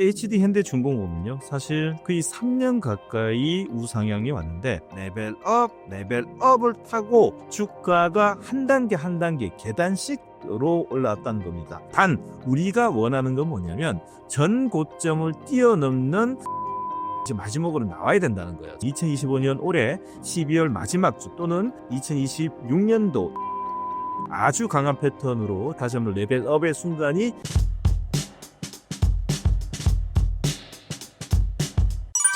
HD 현대 중공업은요 사실 거의 3년 가까이 우상향이 왔는데 레벨업 레벨업을 타고 주가가 한 단계 한 단계 계단식으로 올라왔다는 겁니다. 단 우리가 원하는 건 뭐냐면 전 고점을 뛰어넘는 이제 마지막으로 나와야 된다는 거예요. 2025년 올해 12월 마지막 주 또는 2026년도 아주 강한 패턴으로 다시 한번 레벨업의 순간이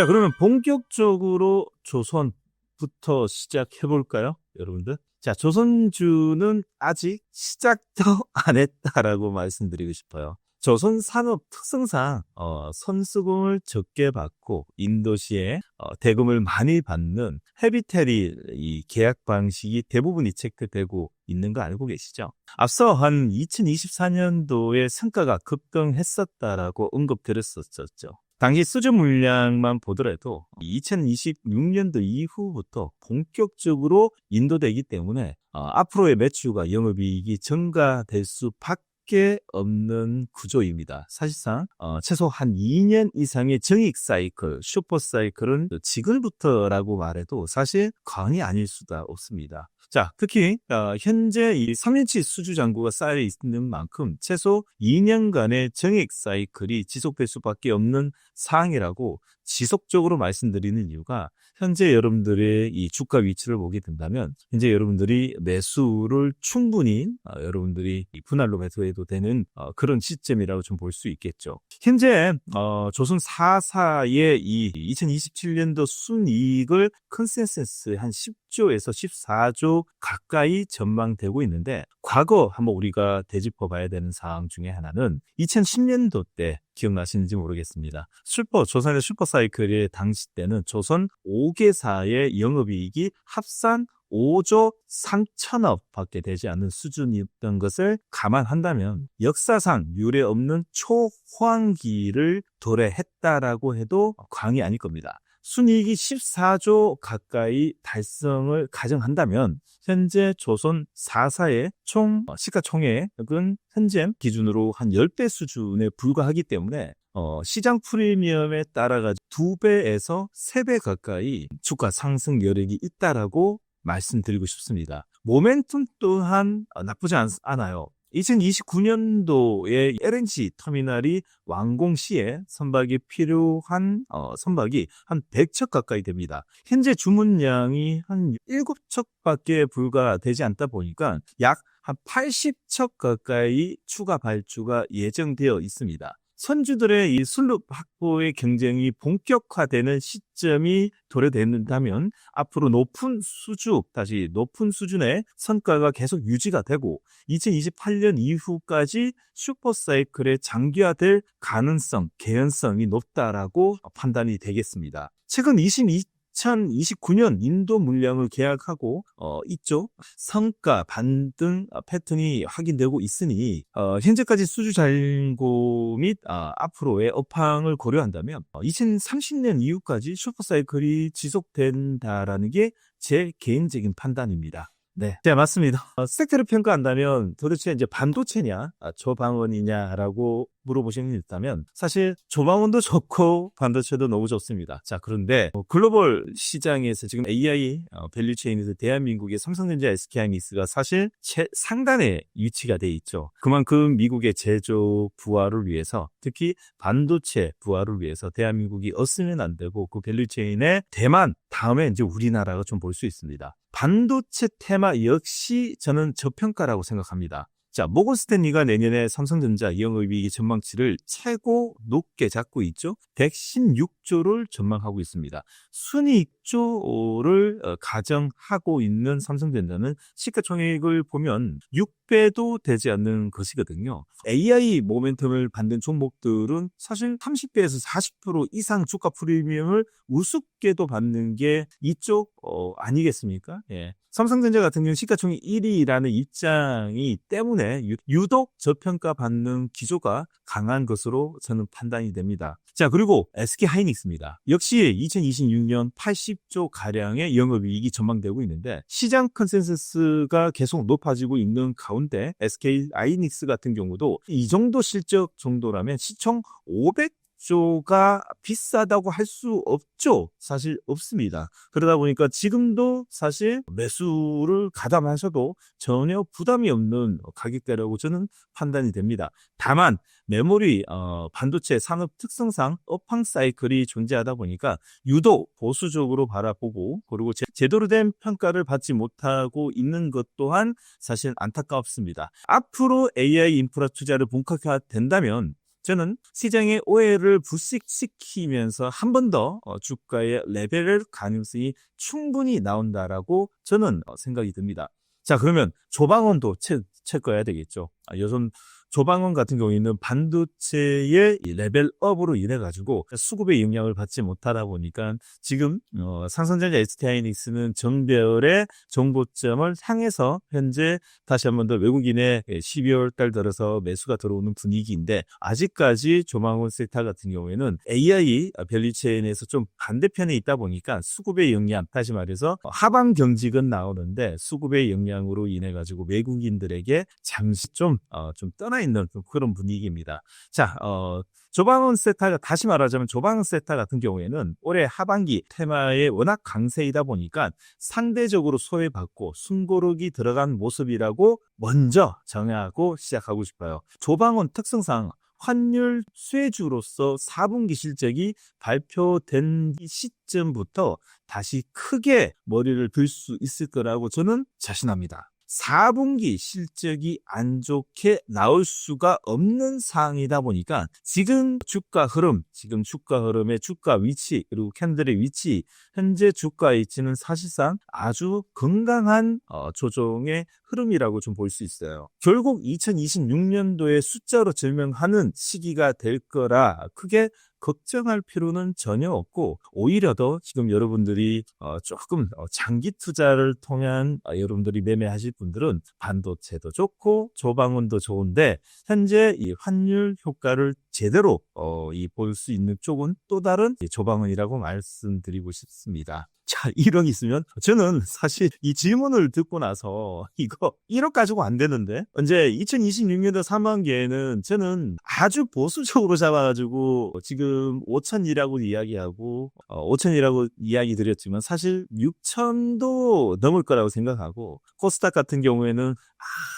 자, 그러면 본격적으로 조선부터 시작해 볼까요? 여러분들. 자, 조선주는 아직 시작도 안 했다라고 말씀드리고 싶어요. 조선 산업 특성상 어, 선수금을 적게 받고 인도시에 어, 대금을 많이 받는 헤비테리 이 계약 방식이 대부분이 체크되고 있는 거 알고 계시죠? 앞서 한 2024년도에 성과가 급등했었다라고 언급드렸었죠. 당시 수주 물량만 보더라도 2026년도 이후부터 본격적으로 인도되기 때문에 어, 앞으로의 매출과 영업이익이 증가될 수밖에 없는 구조입니다. 사실상 어, 최소 한 2년 이상의 정익 사이클, 슈퍼 사이클은 지금부터라고 말해도 사실 과언이 아닐 수가 없습니다. 자, 특히 어, 현재 이 3년치 수주 잔고가 쌓여 있는 만큼 최소 2년간의 정액 사이클이 지속될 수밖에 없는 사항이라고 지속적으로 말씀드리는 이유가 현재 여러분들의 이 주가 위치를 보게 된다면 현재 여러분들이 매수를 충분히 어, 여러분들이 이 분할로 매수해도 되는 어, 그런 시점이라고 좀 볼 수 있겠죠. 현재 어, 조선 4사의 이 2027년도 순이익을 컨센서스 한 10조에서 14조 가까이 전망되고 있는데 과거 한번 우리가 되짚어 봐야 되는 사항 중에 하나는 2010년도 때 기억나시는지 모르겠습니다. 슈퍼 조선의 슈퍼 사이클의 당시 때는 조선 5개사의 영업이익이 합산 5조 3천억 밖에 되지 않는 수준이었던 것을 감안한다면 역사상 유례 없는 초호황기를 도래했다라고 해도 과언이 아닐 겁니다. 순이익이 14조 가까이 달성을 가정한다면 현재 조선 4사의 총 시가총액은 현재 기준으로 한 10배 수준에 불과하기 때문에 어, 시장 프리미엄에 따라가 2배에서 3배 가까이 주가 상승 여력이 있다라고 말씀드리고 싶습니다. 모멘텀 또한 나쁘지 않, 않아요. 2029년도에 LNG 터미널이 완공 시에 선박이 필요한 어, 선박이 한 100척 가까이 됩니다. 현재 주문량이 한 7척밖에 불과되지 않다 보니까 약 한 80척 가까이 추가 발주가 예정되어 있습니다. 선주들의 이 순룹 확보의 경쟁이 본격화되는 시점이 도래된다면 앞으로 높은 수준, 다시 높은 수준의 성과가 계속 유지가 되고 2028년 이후까지 슈퍼사이클의 장기화될 가능성, 개연성이 높다라고 판단이 되겠습니다. 최근 22 2029년 인도 물량을 계약하고 어, 이쪽 성과 반등 패턴이 확인되고 있으니 어, 현재까지 수주 잔고 및 어, 앞으로의 업황을 고려한다면 2030년 이후까지 슈퍼사이클이 지속된다라는 게 제 개인적인 판단입니다. 네, 네 맞습니다. 어, 섹터를 평가한다면 도대체 이제 반도체냐, 아, 저방원이냐라고 물어보시는 게 있다면 사실 조방원도 좋고 반도체도 너무 좋습니다. 자 그런데 어, 글로벌 시장에서 지금 AI 어, 밸류체인에서 대한민국의 삼성전자 SK하이닉스가 사실 최, 상단에 위치가 돼 있죠. 그만큼 미국의 제조 부활을 위해서 특히 반도체 부활을 위해서 대한민국이 없으면 안 되고 그 밸류체인의 대만 다음에 이제 우리나라가 좀 볼 수 있습니다. 반도체 테마 역시 저는 저평가라고 생각합니다. 자, 모건 스탠리가 내년에 삼성전자 영업이익 전망치를 최고 높게 잡고 있죠. 116조를 전망하고 있습니다. 순이익 조를 어, 가정하고 있는 삼성전자는 시가총액을 보면 6배도 되지 않는 것이거든요. AI 모멘텀을 받는 종목들은 사실 30배에서 40% 이상 주가 프리미엄을 우습게도 받는 게 이쪽 어, 아니겠습니까? 예. 삼성전자 같은 경우는 시가총액 1위라는 입장이 때문에 유독 저평가 받는 기조가 강한 것으로 저는 판단이 됩니다. 자, 그리고 SK 하이닉스입니다. 역시 2026년 80조 가량의 영업이익이 전망되고 있는데 시장 컨센서스가 계속 높아지고 있는 가운데 SK 하이닉스 같은 경우도 이 정도 실적 정도라면 시총 500 본격조가 비싸다고 할 수 없죠. 사실 없습니다. 그러다 보니까 지금도 사실 매수를 가담하셔도 전혀 부담이 없는 가격대라고 저는 판단이 됩니다. 다만 메모리 어, 반도체 산업 특성상 업황 사이클이 존재하다 보니까 유독 보수적으로 바라보고 그리고 제, 제대로 된 평가를 받지 못하고 있는 것 또한 사실 안타깝습니다. 앞으로 AI 인프라 투자를 본격화 된다면 저는 시장의 오해를 불식시키면서 한 번더 어, 주가의 레벨을 가능성이 충분히 나온다라고 저는 어, 생각이 듭니다. 자 그러면 조방원도 채, 채거야 되겠죠. 아, 여전 조방원 같은 경우에는 반도체의 이 레벨업으로 인해 가지고 수급의 영향을 받지 못하다 보니까 지금 어, 삼성전자 ST하이닉스는 정배열의 정보점을 향해서 현재 다시 한 번 더 외국인의 12월 달 들어서 매수가 들어오는 분위기인데 아직까지 조방원 섹터 같은 경우에는 AI 밸류체인에서 좀 반대편에 있다 보니까 수급의 영향 다시 말해서 하방 경직은 나오는데 수급의 영향으로 인해 가지고 외국인들에게 잠시 좀, 어, 좀 떠나 있는 그런 분위기입니다. 자, 어, 조방은 세타가 다시 말하자면 조방은 세타 같은 경우에는 올해 하반기 테마에 워낙 강세이다 보니까 상대적으로 소외받고 숨고르기 들어간 모습이라고 먼저 정하고 시작하고 싶어요. 조방은 특성상 환율 수혜주로서 4분기 실적이 발표된 시점부터 다시 크게 머리를 들 수 있을 거라고 저는 자신합니다. 4분기 실적이 안 좋게 나올 수가 없는 상황이다 보니까 지금 주가 흐름, 지금 주가 흐름의 주가 위치, 그리고 캔들의 위치, 현재 주가 위치는 사실상 아주 건강한 어, 조정의 흐름이라고 좀 볼 수 있어요. 결국 2026년도에 숫자로 증명하는 시기가 될 거라 크게 걱정할 필요는 전혀 없고 오히려 더 지금 여러분들이 어, 조금 어, 장기 투자를 통한 어, 여러분들이 매매하실 분들은 반도체도 좋고 조방원도 좋은데 현재 이 환율 효과를 제대로 어, 이볼 수 있는 쪽은 또 다른 조방원이라고 말씀드리고 싶습니다. 자, 1억 있으면 저는 사실 이 질문을 듣고 나서 이거 1억 가지고 안 되는데 언제 2026년도 3반기에는 저는 아주 보수적으로 잡아가지고 지금 5천이라고 이야기하고 어, 5천이라고 이야기 드렸지만 사실 6천도 넘을 거라고 생각하고 코스닥 같은 경우에는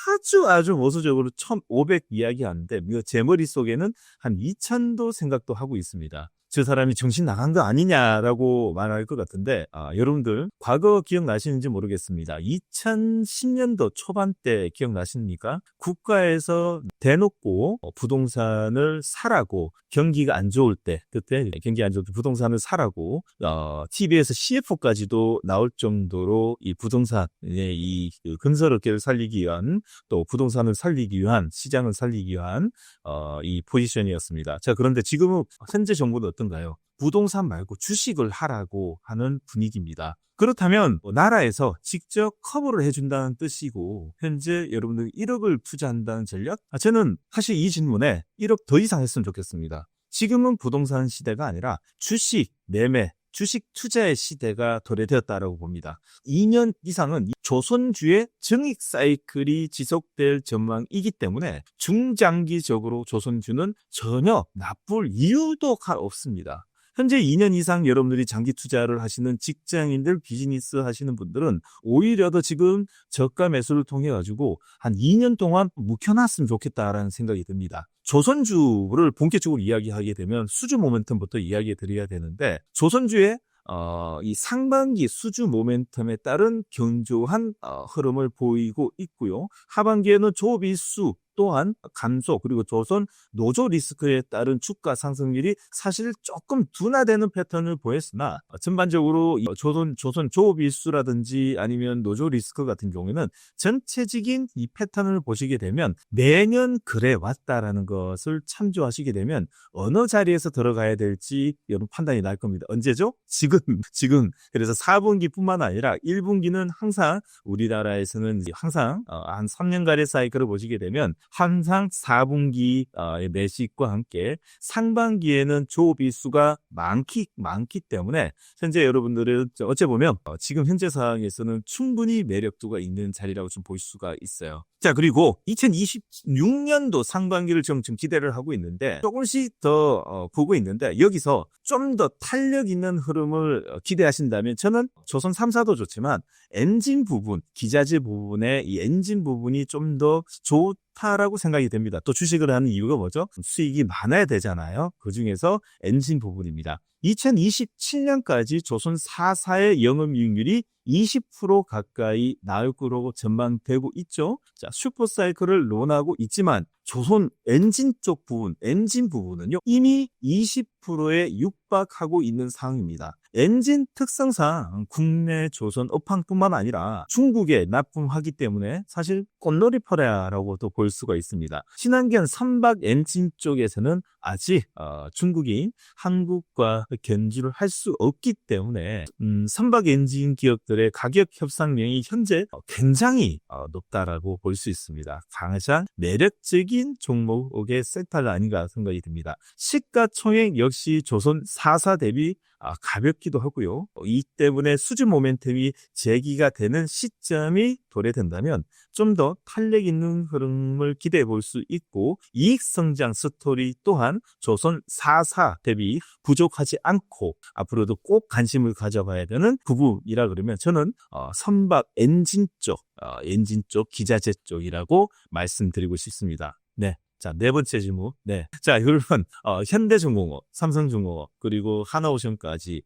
아주 아주 보수적으로 1,500 이야기하는데 제 머릿속에는 한 2천도 생각도 하고 있습니다. 저 사람이 정신 나간 거 아니냐라고 말할 것 같은데 아, 여러분들 과거 기억나시는지 모르겠습니다. 2010년도 초반 때 기억나십니까? 국가에서 대놓고 부동산을 사라고 경기가 안 좋을 때 그때 경기 안 좋을 때 부동산을 사라고 어, TV에서 CF까지도 나올 정도로 이 부동산의 이그 건설업계를 살리기 위한 또 부동산을 살리기 위한 시장을 살리기 위한 어, 이 포지션이었습니다. 자 그런데 지금은 현재 정부는 어떤 어떤가요? 부동산 말고 주식을 하라고 하는 분위기입니다. 그렇다면 뭐 나라에서 직접 커버를 해준다는 뜻이고 현재 여러분들 1억을 투자한다는 전략? 아, 저는 사실 이 질문에 1억 더 이상 했으면 좋겠습니다. 지금은 부동산 시대가 아니라 주식, 매매, 주식 투자의 시대가 도래되었다라고 봅니다. 2년 이상은 조선주의 증익 사이클이 지속될 전망이기 때문에 중장기적으로 조선주는 전혀 나쁠 이유도 없습니다. 현재 2년 이상 여러분들이 장기 투자를 하시는 직장인들, 비즈니스 하시는 분들은 오히려 더 지금 저가 매수를 통해 가지고 한 2년 동안 묵혀놨으면 좋겠다라는 생각이 듭니다. 조선주를 본격적으로 이야기하게 되면 수주 모멘텀부터 이야기해 드려야 되는데 조선주의 어, 이 상반기 수주 모멘텀에 따른 견조한 어, 흐름을 보이고 있고요. 하반기에는 조비수 또한 감소 그리고 조선 노조 리스크에 따른 주가 상승률이 사실 조금 둔화되는 패턴을 보였으나 전반적으로 조선 조선 조업 일수라든지 아니면 노조 리스크 같은 경우에는 전체적인 이 패턴을 보시게 되면 매년 그래 왔다라는 것을 참조하시게 되면 어느 자리에서 들어가야 될지 여러분 판단이 날 겁니다. 언제죠? 지금 지금 그래서 4분기뿐만 아니라 1분기는 항상 우리나라에서는 항상 어, 한 3년간의 사이클을 보시게 되면 항상 4분기 매식과 함께 상반기에는 조비수가 많기 많기 때문에 현재 여러분들은 어째 보면 어, 지금 현재 상황에서는 충분히 매력도가 있는 자리라고 좀 볼 수가 있어요. 자 그리고 2026년도 상반기를 좀, 좀 기대를 하고 있는데 조금씩 더 어, 보고 있는데 여기서 좀 더 탄력 있는 흐름을 어, 기대하신다면 저는 조선 3사도 좋지만 엔진 부분 기자재 부분의 이 엔진 부분이 좀 더 좋 다라고 생각이 됩니다. 또 주식을 하는 이유가 뭐죠? 수익이 많아야 되잖아요. 그 중에서 엔진 부분입니다. 2027년까지 조선 4사의 영업이익률이 20% 가까이 나올 거라고 전망되고 있죠. 자, 슈퍼사이클을 논하고 있지만 조선 엔진 쪽 부분, 엔진 부분은요. 이미 20%에 육박하고 있는 상황입니다. 엔진 특성상 국내 조선 업황뿐만 아니라 중국에 납품하기 때문에 사실 꽃놀이퍼라라고도 볼 수가 있습니다. 친환경 선박 엔진 쪽에서는 아직 어, 중국이 한국과 견주를 할 수 없기 때문에 음, 선박 엔진 기업들의 가격 협상량이 현재 굉장히 어, 높다라고 볼 수 있습니다. 가장 매력적인 종목의 섹터가 아닌가 생각이 듭니다. 시가총액 역시 조선 4사 대비 아, 가볍기도 하고요. 이 때문에 수준 모멘텀이 제기가 되는 시점이 도래된다면 좀 더 탄력 있는 흐름을 기대해 볼 수 있고 이익 성장 스토리 또한 조선 4사 대비 부족하지 않고 앞으로도 꼭 관심을 가져봐야 되는 부분이라 그러면 저는 어, 선박 엔진 쪽, 어, 엔진 쪽, 기자재 쪽이라고 말씀드리고 싶습니다. 네. 자, 네 번째 질문. 네. 자, 여러분, 어, 현대중공업, 삼성중공업, 그리고 하나오션까지.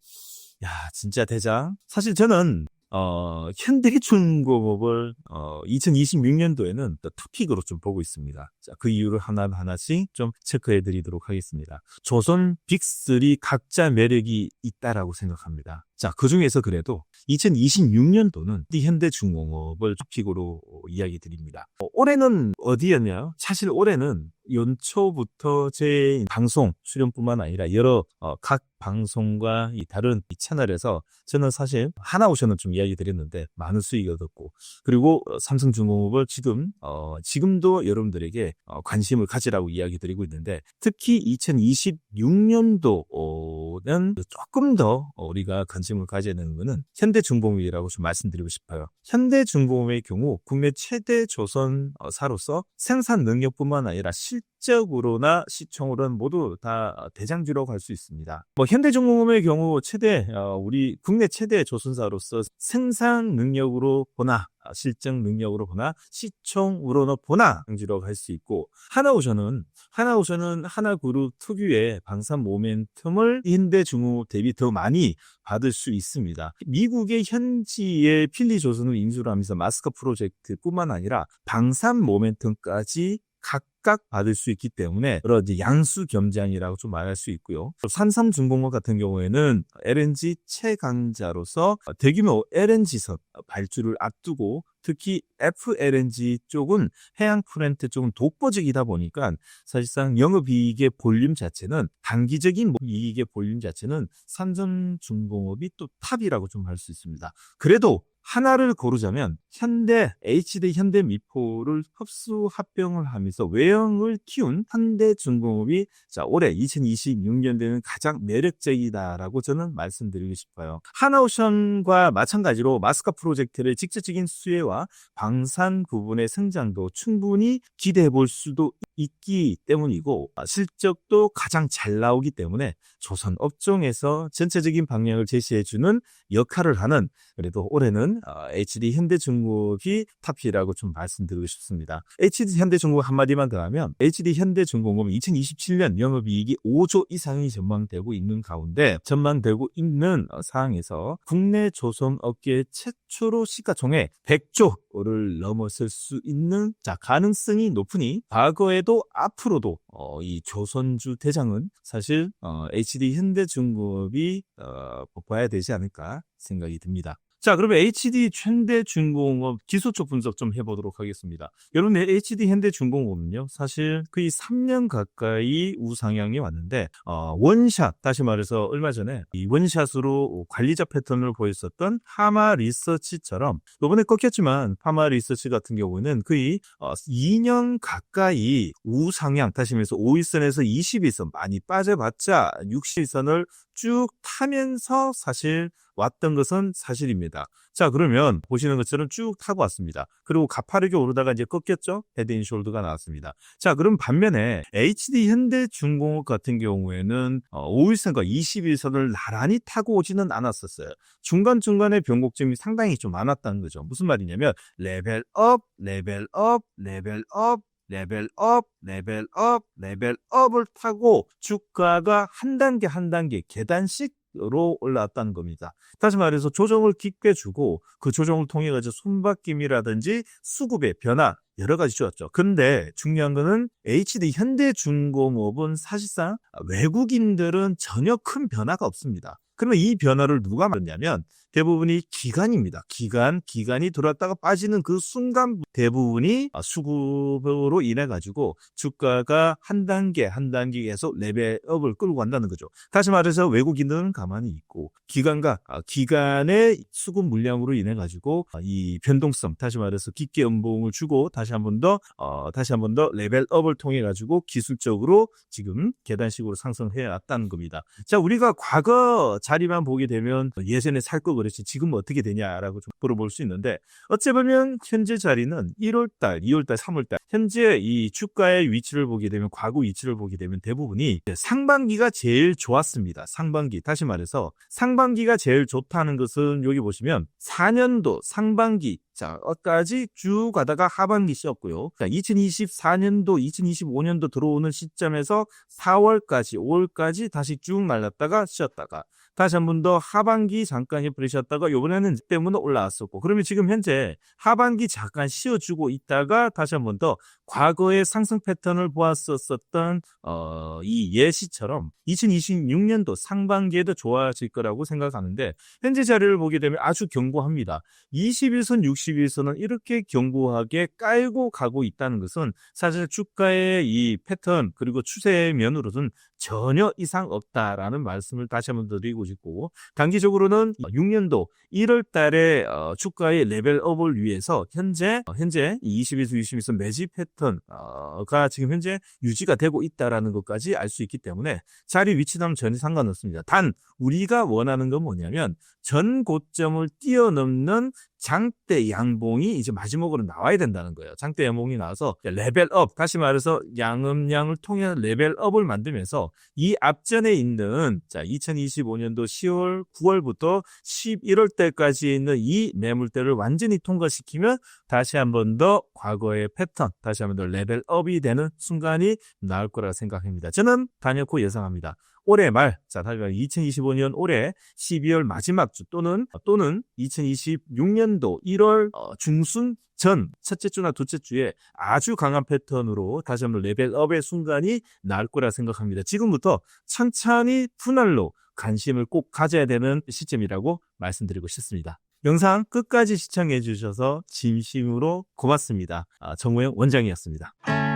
야, 진짜 대장. 사실 저는 어, 현대중공업을 어, 2026년도에는 또 탑픽으로 좀 보고 있습니다. 자, 그 이유를 하나하나씩 좀 체크해 드리도록 하겠습니다. 조선 빅3 각자 매력이 있다라고 생각합니다. 자, 그 중에서 그래도 2026년도는 현대중공업을 픽으로 이야기 드립니다. 어, 올해는 어디였냐? 사실 올해는 연초부터 제 방송 출연뿐만 아니라 여러 어, 각 방송과 이 다른 이 채널에서 저는 사실 하나오션은 좀 이야기 드렸는데 많은 수익을 얻었고 그리고 어, 삼성중공업을 지금 어, 지금도 여러분들에게 어, 관심을 가지라고 이야기 드리고 있는데 특히 2026년도는 조금 더 우리가 관심을 가져야 되는 것은 현대중공업이라고 좀 말씀드리고 싶어요. 현대중공업의 경우 국내 최대 조선사로서 생산 능력뿐만 아니라 실 적으로나 시총으로는 모두 다 대장주라고 할수 있습니다. 뭐 현대중공업의 경우 최대 어, 우리 국내 최대 조선사로서 생산 능력으로 보나 실적 능력으로 보나 시총으로는 보나 강주라고 할수 있고 하나오션은 하나오션은 하나그룹 특유의 방산 모멘텀을 현대중공업 대비 더 많이 받을 수 있습니다. 미국의 현지의 필리 조선을 인수를 하면서 마스크 프로젝트뿐만 아니라 방산 모멘텀까지 각 각 받을 수 있기 때문에 여러 이제 양수 겸장이라고 좀 말할 수 있고요. 산삼중공업 같은 경우에는 LNG 최강자로서 대규모 LNG선 발주를 앞두고 특히 FLNG 쪽은 해양 플랜트 쪽은 독보적이다 보니까 사실상 영업이익의 볼륨 자체는 단기적인 이익의 볼륨 자체는 삼성중공업이 또 탑이라고 좀 할 수 있습니다. 그래도 하나를 고르자면 현대 HD 현대 미포를 흡수 합병을 하면서 외 형을 키운 현대중공업이 자 올해 2026년도에는 가장 매력적이다라고 저는 말씀드리고 싶어요. 하나오션과 마찬가지로 마스카 프로젝트의 직접적인 수혜와 방산 부분의 성장도 충분히 기대해 볼 수도 있기 때문이고 실적도 가장 잘 나오기 때문에 조선 업종에서 전체적인 방향을 제시해 주는 역할을 하는 그래도 올해는 HD 현대중공업이 탑이라고 좀 말씀드리고 싶습니다. HD 현대중공업 한마디만 더 하면 HD 현대중공업은 2027년 영업이익이 5조 이상이 전망되고 있는 가운데 전망되고 있는 상황에서 국내 조선업계 최초로 시가총액 100조를 넘어설 수 있는 자 가능성이 높으니 과거에도 앞으로도 어, 이 조선주 대장은 사실 어, HD 현대중공업이 어, 뽑아야 되지 않을까 생각이 듭니다. 자, 그러면 HD 현대중공업 기술적 분석 좀 해보도록 하겠습니다. 여러분, HD 현대중공업은요, 사실 거의 3년 가까이 우상향이 왔는데, 어, 원샷, 다시 말해서 얼마 전에 이 원샷으로 관리자 패턴을 보였었던 파마 리서치처럼, 요번에 꺾였지만 파마 리서치 같은 경우는 거의 어, 2년 가까이 우상향, 다시 말해서 5일선에서 20일선 많이 빠져봤자 60일선을 쭉 타면서 사실 왔던 것은 사실입니다. 자, 그러면 보시는 것처럼 쭉 타고 왔습니다. 그리고 가파르게 오르다가 이제 꺾였죠? 헤드인숄더가 나왔습니다. 자, 그럼 반면에 HD 현대중공업 같은 경우에는 5일선과 21선을 나란히 타고 오지는 않았었어요. 중간중간에 변곡점이 상당히 좀 많았다는 거죠. 무슨 말이냐면 레벨 업, 레벨 업, 레벨 업, 레벨 업, 레벨 업, 레벨 업을 타고 주가가 한 단계 한 단계 계단식 로 올라왔다는 겁니다. 다시 말해서 조정을 깊게 주고 그 조정을 통해 가지고 손바뀜이라든지 수급의 변화 여러 가지 주었죠. 근데 중요한 거는 HD 현대중공업은 사실상 외국인들은 전혀 큰 변화가 없습니다. 그러면 이 변화를 누가 만드냐면 대부분이 기간입니다. 기간, 기간이 들어왔다가 빠지는 그 순간 대부분이 수급으로 인해 가지고 주가가 한 단계 한 단계 계속 레벨업을 끌고 간다는 거죠. 다시 말해서 외국인들은 가만히 있고 기간과 기간의 수급 물량으로 인해 가지고 이 변동성, 다시 말해서 깊게 연봉을 주고 다시 한 번 더, 어, 다시 한 번 더 레벨업을 통해 가지고 기술적으로 지금 계단식으로 상승해 왔다는 겁니다. 자, 우리가 과거 자리만 보게 되면 예전에 살 거 그랬지 지금 어떻게 되냐라고 좀 물어볼 수 있는데 어찌 보면 현재 자리는 1월달, 2월달, 3월달 현재 이 주가의 위치를 보게 되면 과거 위치를 보게 되면 대부분이 상반기가 제일 좋았습니다. 상반기 다시 말해서 상반기가 제일 좋다는 것은 여기 보시면 4년도 상반기 자, 어까지 쭉 가다가 하반기 씌었고요. 자, 2024년도, 2025년도 들어오는 시점에서 4월까지, 5월까지 다시 쭉 말랐다가 쉬었다가 다시 한 번 더 하반기 잠깐 해프리셨다가 요번에는 때문에 올라왔었고 그러면 지금 현재 하반기 잠깐 쉬어주고 있다가 다시 한 번 더 과거의 상승 패턴을 보았었던 어, 이 예시처럼 2026년도 상반기에도 좋아질 거라고 생각하는데 현재 자료를 보게 되면 아주 견고합니다. 21선, 61선을 이렇게 견고하게 깔고 가고 있다는 것은 사실 주가의 이 패턴 그리고 추세 면으로는 전혀 이상 없다라는 말씀을 다시 한번 드리고 싶고 단기적으로는 6년도 1월 달에 어, 주가의 레벨업을 위해서 현재 어, 현재 22수 22선 매집 패턴가 지금 현재 유지가 되고 있다라는 것까지 알 수 있기 때문에 자리 위치랑 전혀 상관없습니다. 단 우리가 원하는 건 뭐냐면 전 고점을 뛰어넘는 장대 양봉이 이제 마지막으로 나와야 된다는 거예요. 장대 양봉이 나와서 레벨업, 다시 말해서 양음량을 통해 레벨업을 만들면서 이 앞전에 있는 자 2025년도 10월, 9월부터 11월 때까지 있는 이 매물대를 완전히 통과시키면 다시 한 번 더 과거의 패턴, 다시 한 번 더 레벨업이 되는 순간이 나올 거라 생각합니다. 저는 단연코 예상합니다. 올해 말, 자, 다시 말해 2025년 올해 12월 마지막 주 또는 또는 2026년도 1월 어, 중순 전 첫째 주나 둘째 주에 아주 강한 패턴으로 다시 한번 레벨업의 순간이 나올 거라 생각합니다. 지금부터 천천히 분할로 관심을 꼭 가져야 되는 시점이라고 말씀드리고 싶습니다. 영상 끝까지 시청해 주셔서 진심으로 고맙습니다. 아, 정우영 원장이었습니다.